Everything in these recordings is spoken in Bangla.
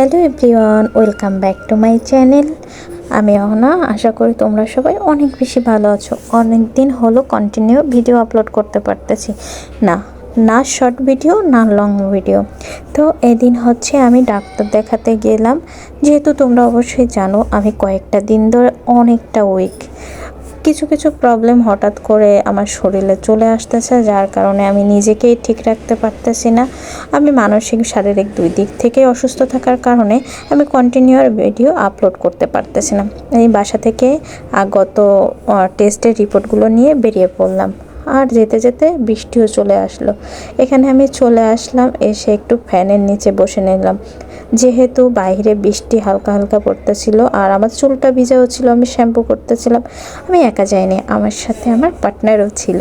Hello everyone, welcome back to my channel. আমি অহনা, আশা করি তোমরা সবাই অনেক বেশি ভালো আছো। অনেক দিন হলো কন্টিনিউ ভিডিও আপলোড করতে পারতেছি। না না শর্ট ভিডিও না লং ভিডিও তো এদিন হচ্ছে আমি ডাক্তার দেখাতে গেলাম। যেহেতু তোমরা অবশ্যই জানো, আমি কয়েকটা দিন ধরে অনেকটা উইক কিছু কিছু প্রবলেম হঠাৎ করে আমার শরীরে চলে আসতেছে, যার কারণে আমি নিজেকেই ঠিক রাখতে পারতেছি না। আমি মানসিক, শারীরিক দুই দিক থেকে অসুস্থ থাকার কারণে আমি কন্টিনিউয়ার ভিডিও আপলোড করতে পারতেছি না। এই বাসা থেকে গত টেস্টের রিপোর্টগুলো নিয়ে বেরিয়ে পড়লাম। আর যেতে যেতে বৃষ্টিও চলে আসলো। এখানে আমি চলে আসলাম, এসে একটু ফ্যানের নিচে বসে নিলাম। যেহেতু বাইরে বৃষ্টি হালকা হালকা পড়তেছিল আর আমার চুলটা ভিজাও ছিল, আমি শ্যাম্পু করতেছিলাম, আমি একা যাইনি, আমার সাথে আমার পার্টনারও ছিল।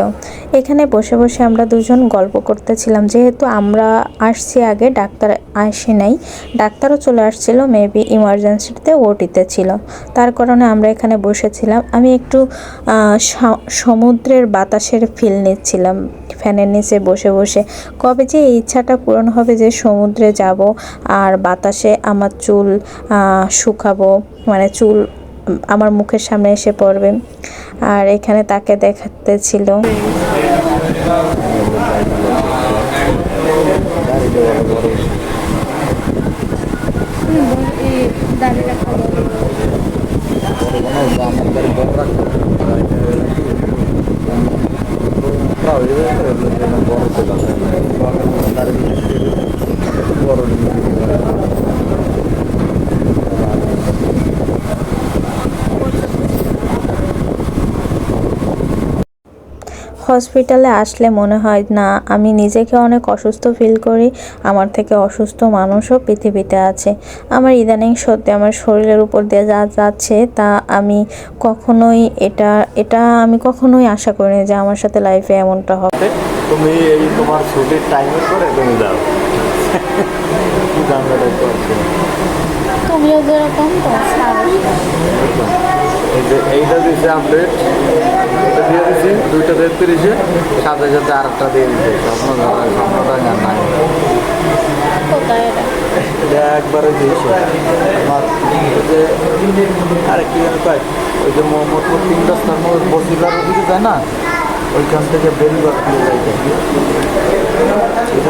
এখানে বসে বসে আমরা দুজন গল্প করতেছিলাম, যেহেতু আমরা আসছি আগে, ডাক্তার আসে নাই, ডাক্তারও চলে আসছিল মেবি ইমার্জেন্সিতে ওটিতে ছিল। তার কারণে আমরা এখানে বসেছিলাম। আমি একটু সমুদ্রের বাতাসের ফিল নিচ্ছিলাম। ফ্যানের নিচে বসে বসে। কবে যে এই ইচ্ছাটা পূরণ হবে যে সমুদ্রে যাব আর বাতাসে আমার চুল শুকাবো মানে চুল আমার মুখের সামনে এসে পড়বে। আর এখানে তাকে দেখাতে ছিল। Por, por, por, por, por, por, por, por, por, por, por, por, por, হসপিটালে আসলে মনে হয় না আমি নিজেকে অনেক অসুস্থ ফিল করি আমার থেকে অসুস্থ মানুষও পৃথিবীতে আছে। আমার ইদানিং সত্যি আমার শরীরের উপর দিয়ে যা যাচ্ছে তা আমি কখনোই এটা এটা আমি কখনোই আশা করিনি যে আমার সাথে লাইফে এমনটা হবে। তুমি এই তোমার ছুটির টাইমের পরে তুমি যাও। তুমিও যেরকম এই যে এইটা দিয়েছে আপডেট এটা দিয়ে দুইটা তেত্রিশে সাথে সাথে আর একটা দিয়ে স্বপ্ন ধরা নাই। এটা? একবারে দিয়েছে। আমার যে আরে কি জানি কয় ওই যে মোহাম্মদপুর তিন রাস্তার মধ্যে বসিলার ওদিকে যায় না? ওইখান থেকে বেরিবার দিয়ে যাইতে এটা।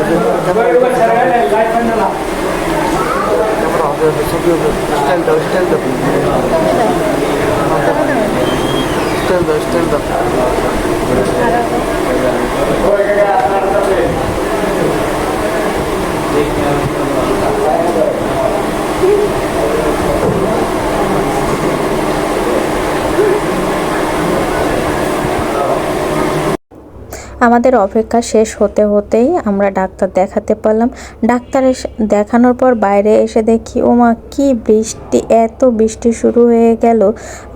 যে ক্যামেরা হবে ছবি হবে স্টাইল দাও স্টাইল দাও স্টাইল দাও স্টাইল দাও আমাদের অপেক্ষা শেষ হতে হতেই আমরা ডাক্তার দেখাতে পারলাম। ডাক্তার দেখানোর পর বাইরে এসে দেখি ও মা কি বৃষ্টি, এত বৃষ্টি শুরু হয়ে গেল।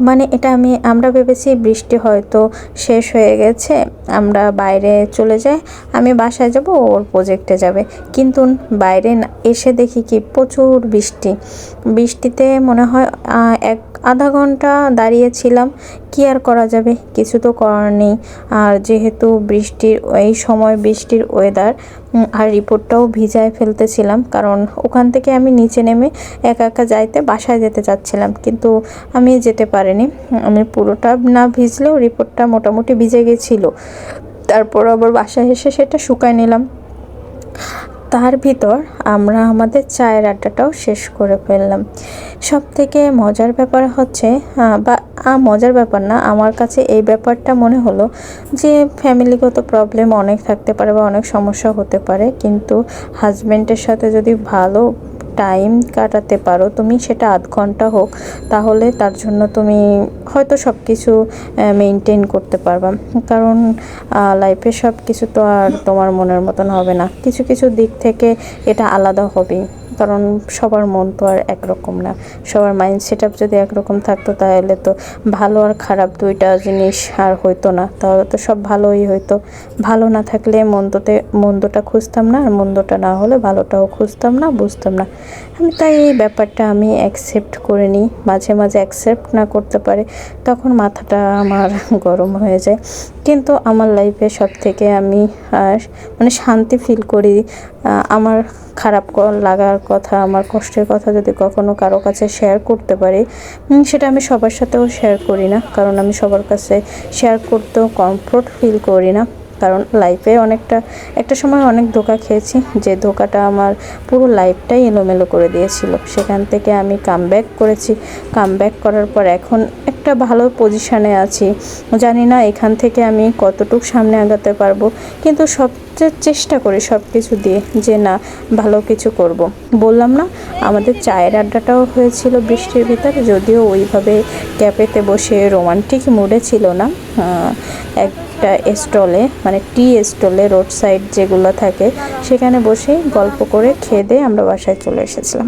মানে এটা আমি, আমরা ভেবেছি বৃষ্টি হয়তো শেষ হয়ে গেছে, আমরা বাইরে চলে যাই, আমি বাসায় যাব ওর প্রজেক্টে যাবে। কিন্তু বাইরে এসে দেখি কি প্রচুর বৃষ্টি। বৃষ্টিতে মনে হয় এক আধা ঘণ্টা দাঁড়িয়েছিলাম কি আর করা যাবে? কিছু তো করার নেই। আর যেহেতু বৃষ্টির, এই সময় বৃষ্টির ওয়েদার আর রিপোর্টটাও ভিজায় ফেলতেছিলাম, কারণ ওখান থেকে আমি নিচে নেমে একা একা যাইতে বাসায় যেতে চাচ্ছিলাম, কিন্তু আমি যেতে পারিনি। আমি পুরোটা না ভিজলেও রিপোর্টটা মোটামুটি ভিজে গেছিল। তারপর আবার বাসায় এসে সেটা শুকায় নিলাম। তার ভিতর আমরা আমাদের চায়ের আড্ডাটাও শেষ করে ফেললাম। সব থেকে মজার ব্যাপার হচ্ছে বা মজার ব্যাপার না, আমার কাছে এই ব্যাপারটা মনে হলো যে ফ্যামিলিগত প্রবলেম অনেক থাকতে পারে বা অনেক সমস্যা হতে পারে, কিন্তু হাজব্যান্ডের সাথে যদি ভালো টাইম কাটাতে পারো, তুমি সেটা আধ ঘণ্টা হোক, তাহলে তার জন্য তুমি হয়তো সব কিছু মেনটেন করতে পারবা। কারণ লাইফে সব কিছু তো আর তোমার মনের মতন হবে না। কিছু কিছু দিক থেকে এটা আলাদা হবেই। কারণ সবার মন তো আর একরকম না। সবার মাইন্ড সেট আপ যদি একরকম থাকতো তাহলে তো ভালো আর খারাপ দুইটা জিনিস আর হইতো না। তাহলে তো সব ভালোই হইতো। ভালো না থাকলে মন্দতে মন্দটা খুঁজতাম না আর মন্দটা না হলে ভালোটাও খুঁজতাম না বুঝতাম না। আমি তাই এই ব্যাপারটা আমি অ্যাকসেপ্ট করে নিই। মাঝে মাঝে অ্যাকসেপ্ট না করতে পারে তখন মাথাটা আমার গরম হয়ে যায়। কিন্তু আমার লাইফে সব থেকে আমি আহ, মানে শান্তি ফিল করি। আমার খারাপ লাগার কথা, আমার কষ্টের কথা যদি কখনো কারও কাছে শেয়ার করতে পারি সেটা আমি সবার সাথেও শেয়ার করি না। কারণ আমি সবার কাছে শেয়ার করতেও কমফোর্ট ফিল করি না। কারণ লাইফে অনেকটা একটা সময় অনেক ধোকা খেয়েছি যে ধোকাটা আমার পুরো লাইফটাই এলোমেলো করে দিয়েছিল। সেখান থেকে আমি কাম করেছি। কাম করার পর এখন একটা ভালো পজিশানে আছি। জানি না এখান থেকে আমি কতটুকু সামনে আগাতে পারব কিন্তু সবচেয়ে চেষ্টা করি সব কিছু দিয়ে যে না ভালো কিছু করব। বললাম না আমাদের চায়ের আড্ডাটাও হয়েছিল বৃষ্টির ভিতরে যদিও ওইভাবে ক্যাফেতে বসে রোমান্টিক মুডে ছিল না। আহ, একটা স্টলে মানে টি স্টলে, রোড সাইড যেগুলো থাকে, সেখানে বসে গল্প করে খেয়ে দিয়ে আমরা বাসায় চলে এসেছিলাম।